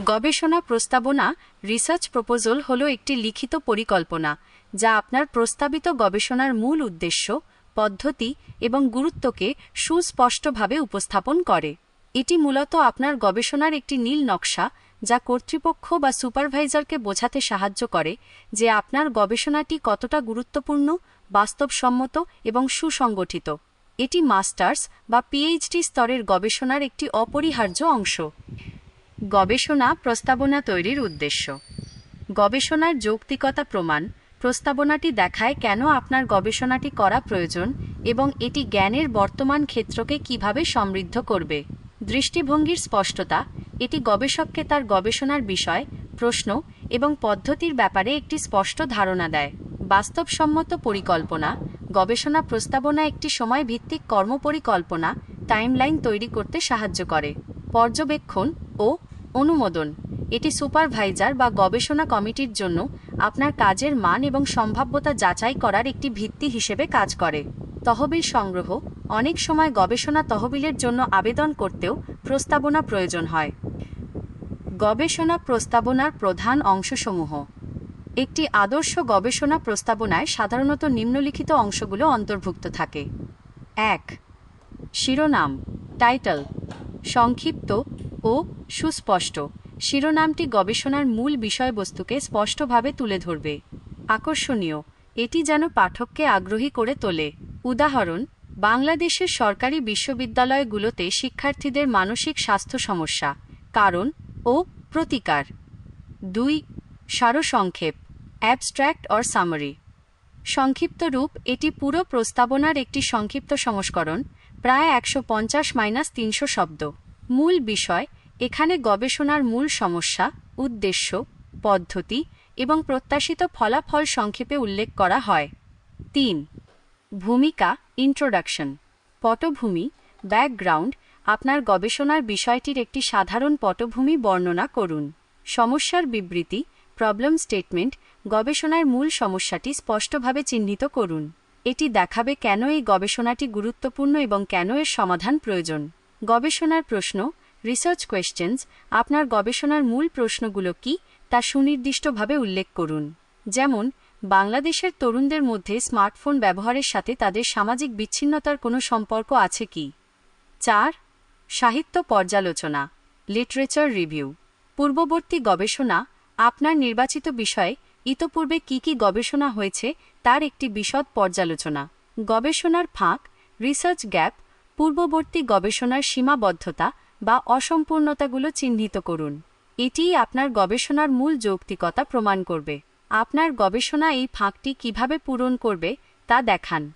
গবেষণা প্রস্তাবনা research proposal হল একটি লিখিত পরিকল্পনা, যা আপনার প্রস্তাবিত গবেষণার মূল উদ্দেশ্য, পদ্ধতি এবং গুরুত্বকে সুস্পষ্টভাবে উপস্থাপন করে। এটি মূলত আপনার গবেষণার একটি নীল নকশা, যা কর্তৃপক্ষ বা সুপারভাইজারকে বোঝাতে সাহায্য করে যে আপনার গবেষণাটি কতটা গুরুত্বপূর্ণ, বাস্তবসম্মত এবং সুসংগঠিত। এটি মাস্টার্স বা পিএইচডি স্তরের গবেষণার একটি অপরিহার্য অংশ। গবেষণা প্রস্তাবনা তৈরির উদ্দেশ্য। গবেষণার যৌক্তিকতা প্রমাণ, প্রস্তাবনাটি দেখায় কেন আপনার গবেষণাটি করা প্রয়োজন এবং এটি জ্ঞানের বর্তমান ক্ষেত্রকে কীভাবে সমৃদ্ধ করবে। দৃষ্টিভঙ্গির স্পষ্টতা, এটি গবেষককে তার গবেষণার বিষয়, প্রশ্ন এবং পদ্ধতির ব্যাপারে একটি স্পষ্ট ধারণা দেয়। বাস্তবসম্মত পরিকল্পনা, গবেষণা প্রস্তাবনা একটি সময় ভিত্তিক কর্মপরিকল্পনা, টাইমলাইন তৈরি করতে সাহায্য করে। পর্যবেক্ষণ ও অনুমোদন। এটি সুপারভাইজার বা গবেষণা কমিটির জন্য আপনার কাজের মান এবং সম্ভাব্যতা যাচাই করার একটি ভিত্তি হিসেবে কাজ করে। তহবিল সংগ্রহ অনেক সময় গবেষণা তহবিলের জন্য আবেদন করতেও প্রস্তাবনা প্রয়োজন হয়। গবেষণা প্রস্তাবনার প্রধান অংশসমূহ। একটি আদর্শ গবেষণা প্রস্তাবনায় সাধারণত নিম্নলিখিত অংশগুলো অন্তর্ভুক্ত থাকে। এক, শিরোনাম, টাইটেল, সংক্ষিপ্ত ও সুস্পষ্ট। শিরোনামটি গবেষণার মূল বিষয়বস্তুকে স্পষ্টভাবে তুলে ধরবে। আকর্ষণীয়, এটি যেন পাঠককে আগ্রহী করে তোলে। উদাহরণ, বাংলাদেশের সরকারি বিশ্ববিদ্যালয়গুলোতে শিক্ষার্থীদের মানসিক স্বাস্থ্য সমস্যা, কারণ ও প্রতিকার। দুই, সারসংক্ষেপ অ্যাবস্ট্র্যাক্ট অর সামারি সংক্ষিপ্ত রূপ এটি পুরো প্রস্তাবনার একটি সংক্ষিপ্ত সংস্করণ, প্রায় একশো পঞ্চাশ মাইনাস তিনশো শব্দ। মূল বিষয়, এখানে গবেষণার মূল সমস্যা, উদ্দেশ্য, পদ্ধতি এবং প্রত্যাশিত ফলাফল সংক্ষেপে উল্লেখ করা হয়। তিন, ভূমিকা ইন্ট্রোডাকশন পটভূমি ব্যাকগ্রাউন্ড আপনার গবেষণার বিষয়টির একটি সাধারণ পটভূমি বর্ণনা করুন। সমস্যার বিবৃতি প্রবলেম স্টেটমেন্ট গবেষণার মূল সমস্যাটি স্পষ্টভাবে চিহ্নিত করুন। এটি দেখাবে কেন এই গবেষণাটি গুরুত্বপূর্ণ এবং কেন এর সমাধান প্রয়োজন। গবেষণার প্রশ্ন রিসার্চ কোয়েশ্চেন্স আপনার গবেষণার মূল প্রশ্নগুলো কি, তা সুনির্দিষ্টভাবে উল্লেখ করুন। যেমন, বাংলাদেশের তরুণদের মধ্যে স্মার্টফোন ব্যবহারের সাথে তাদের সামাজিক বিচ্ছিন্নতার কোনো সম্পর্ক আছে কি? চার, সাহিত্য পর্যালোচনা লিটারেচার রিভিউ পূর্ববর্তী গবেষণা, আপনার নির্বাচিত বিষয়ে ইতপূর্বে কি কি গবেষণা হয়েছে, তার একটি বিশদ পর্যালোচনা। গবেষণার ফাঁক রিসার্চ গ্যাপ পূর্ববর্তী গবেষণার সীমাবদ্ধতা বা অসম্পূর্ণতাগুলো চিহ্নিত করুন। এটিই আপনার গবেষণার মূল যৌক্তিকতা প্রমাণ করবে। আপনার গবেষণা এই ফাঁকটি কীভাবে পূরণ করবে তা দেখান।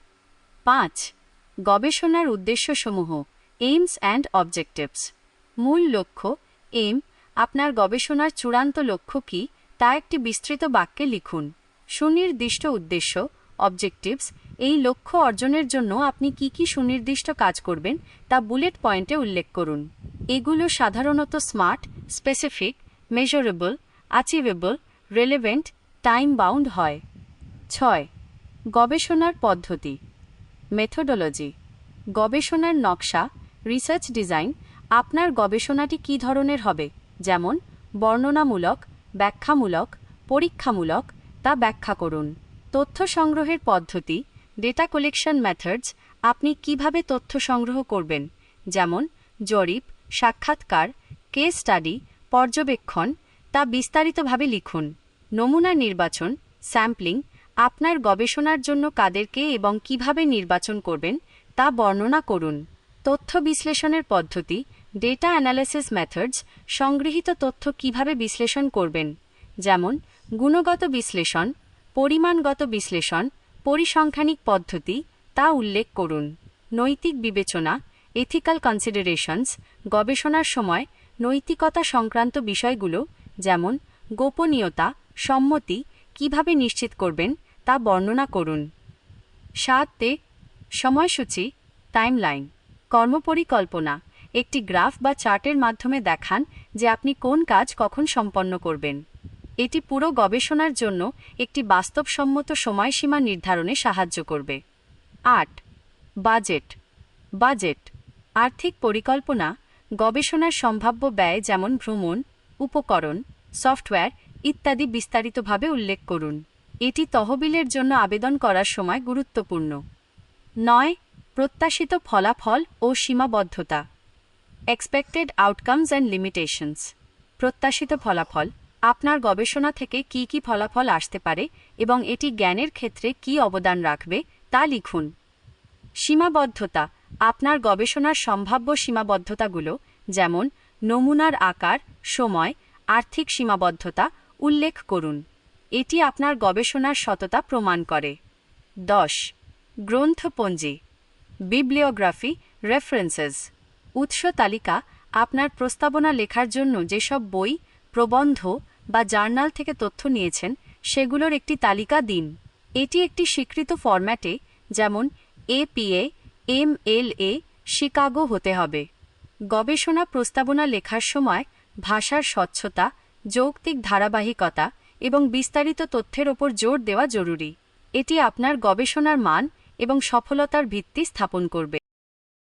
পাঁচ, গবেষণার উদ্দেশ্যসমূহ এইমস অ্যান্ড অবজেক্টিভস মূল লক্ষ্য এম আপনার গবেষণার চূড়ান্ত লক্ষ্য কী, তা একটি বিস্তৃত বাক্যে লিখুন। সুনির্দিষ্ট উদ্দেশ্য অবজেক্টিভস এই লক্ষ্য অর্জনের জন্য আপনি কি কি সুনির্দিষ্ট কাজ করবেন তা বুলেট পয়েন্টে উল্লেখ করুন। এগুলো সাধারণত SMART, specific, measurable achievable relevant time bound হয়। ছয়, গবেষণার পদ্ধতি। মেথোডোলজি। গবেষণার নকশা, রিসার্চ ডিজাইন, আপনার গবেষণাটি কী ধরনের হবে? যেমন, বর্ণনামূলক, ব্যাখ্যামূলক, পরীক্ষামূলক, তা ব্যাখ্যা করুন। তথ্য সংগ্রহের পদ্ধতি ডেটা কালেকশন মেথডস আপনি কীভাবে তথ্য সংগ্রহ করবেন? যেমন, জরিপ, সাক্ষাৎকার কেস স্টাডি পর্যবেক্ষণ, তা বিস্তারিতভাবে লিখুন। নমুনা নির্বাচন স্যাম্পলিং আপনার গবেষণার জন্য কাদেরকে এবং কীভাবে নির্বাচন করবেন, তা বর্ণনা করুন। তথ্য বিশ্লেষণের পদ্ধতি ডেটা অ্যানালিসিস মেথডস সংগৃহীত তথ্য কীভাবে বিশ্লেষণ করবেন? যেমন, গুণগত বিশ্লেষণ, পরিমাণগত বিশ্লেষণ পরিসংখ্যানিক পদ্ধতি তা উল্লেখ করুন। নৈতিক বিবেচনা এথিক্যাল কনসিডারেশনস গবেষণার সময় নৈতিকতা সংক্রান্ত বিষয়গুলো যেমন গোপনীয়তা, সম্মতি কীভাবে নিশ্চিত করবেন তা বর্ণনা করুন। সাতে সময়সূচি টাইমলাইন কর্মপরিকল্পনা, একটি গ্রাফ বা চার্টের মাধ্যমে দেখান যে আপনি কোন কাজ কখন সম্পন্ন করবেন। এটি পুরো গবেষণার জন্য একটি বাস্তবসম্মত সময়সীমা নির্ধারণে সাহায্য করবে। আট, বাজেট। বাজেট, আর্থিক পরিকল্পনা, গবেষণার সম্ভাব্য ব্যয় যেমন ভ্রমণ, উপকরণ, সফটওয়্যার ইত্যাদি বিস্তারিতভাবে উল্লেখ করুন। এটি তহবিলের জন্য আবেদন করার সময় গুরুত্বপূর্ণ। নয়, প্রত্যাশিত ফলাফল ও সীমাবদ্ধতা। এক্সপেক্টেড আউটকামস অ্যান্ড লিমিটেশনস প্রত্যাশিত ফলাফল আপনার গবেষণা থেকে কি কি ফলাফল আসতে পারে এবং এটি জ্ঞানের ক্ষেত্রে কি অবদান রাখবে, তা লিখুন। সীমাবদ্ধতা আপনার গবেষণার সম্ভাব্য সীমাবদ্ধতাগুলো, যেমন নমুনার আকার, সময়, আর্থিক সীমাবদ্ধতা উল্লেখ করুন। এটি আপনার গবেষণার সততা প্রমাণ করে। দশ গ্রন্থপঞ্জি বিব্লিওগ্রাফি, রেফারেন্সেস। উৎস তালিকা আপনার প্রস্তাবনা লেখার জন্য যেসব বই প্রবন্ধ বা জার্নাল থেকে তথ্য নিয়েছেন, সেগুলোর একটি তালিকা দিন। এটি একটি স্বীকৃত ফরম্যাটে, যেমন APA M L A, Chicago হতে হবে। গবেষণা প্রস্তাবনা লেখার সময়, ভাষার স্বচ্ছতা, যৌক্তিক ধারাবাহিকতা এবং বিস্তারিত তথ্যের ওপর জোর দেওয়া জরুরি। এটি আপনার গবেষণার মান এবং সফলতার ভিত্তি স্থাপন করবে।